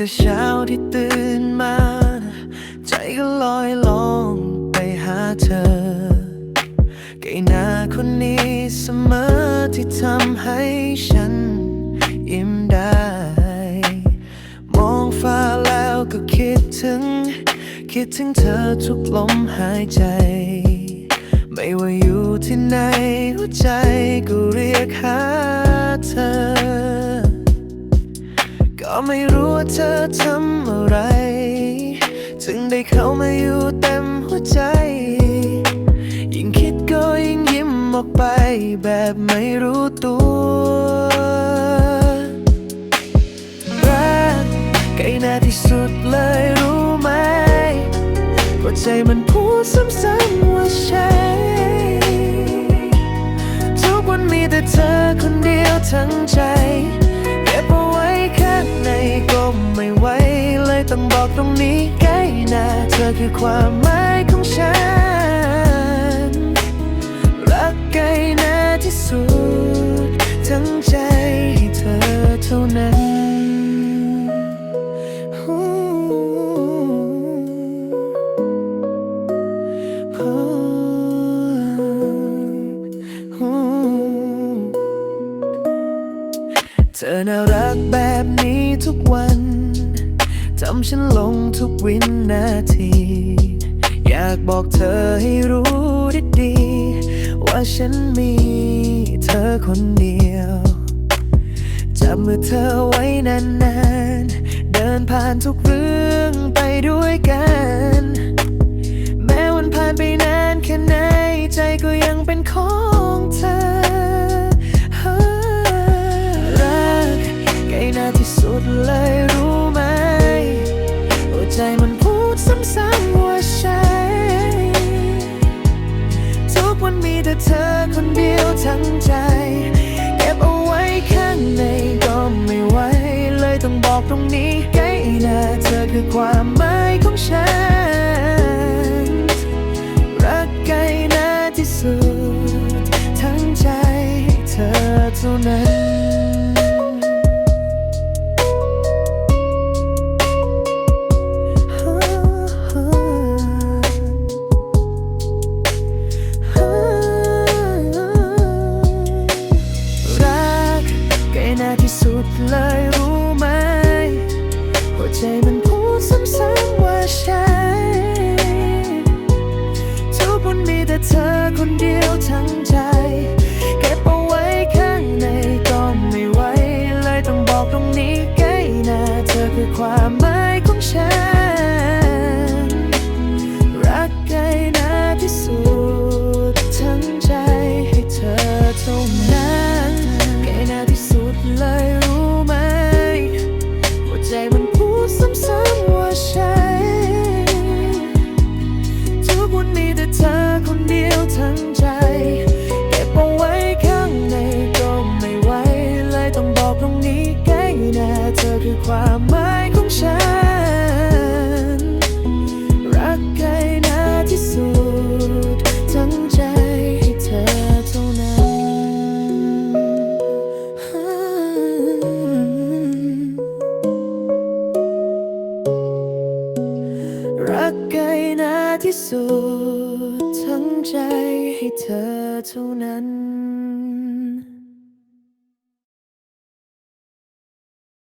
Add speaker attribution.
Speaker 1: แต่เช้าที่ตื่นมา ใจก็ลอยลองไปหาเธอไก่นาคนนี้เสมอที่ทำให้ฉันยิ้มได้ มองฟ้าแล้วก็คิดถึง คิดถึงเธอทุกลมหายใจ ไม่ว่าอยู่ที่ไหนหัวใจก็เรียก เข้ามาอยู่เต็มหัวใจ ยิ่งคิดก็ยิ่งยิ้มออกไป แบบไม่รู้ตัวรักใกล้หน้าที่สุดเลยรู้ไหมเพราใจมันพูดซ้ำๆว่าใช่ทุกวันมีแต่เธอคนเดียวทั้งใจเก็บเอาไว้ข้างในก็ไม่ไหวเลยต้องบอกตรงนี้กล้ห นาเธอคือความหมายของฉัน รักใกลน้าที่สุด ทั้งใจให้เธอเท่านั้นเธอน่ารักแบบนี้ทุกวันำฉันลงทุกวินาที อยากบอกเธอให้รู้ดีๆว่าฉันมีเธอคนเดียวจับมือเธอไว้นานๆ เดินผ่านทุกเรื่องไปด้วยกัน แม้วันผ่านไปนานแค่ไหนใจก็ยัง ทั้งใจ เก็บเอาไว้ข้างในก็ไม่ไหวเลยต้องบอกตรงนี้ใกล้หน้าเธอคือความหมายของฉัน รักใกล้หน้าที่สุด ทั้งใจให้เธอเท่านั้น ทั้งใจ เก็บเอาไว้ข้างในก็ไม่ไหวเลยต้องบอกตรงนี้ใกล้หน้าเธอคือความหมายของฉัน รักใกล้หน้าที่สุด ทั้งใจให้เธอเท่านั้นรักใกล้หน้าที่สุด ใจให้เธอเท่านั้น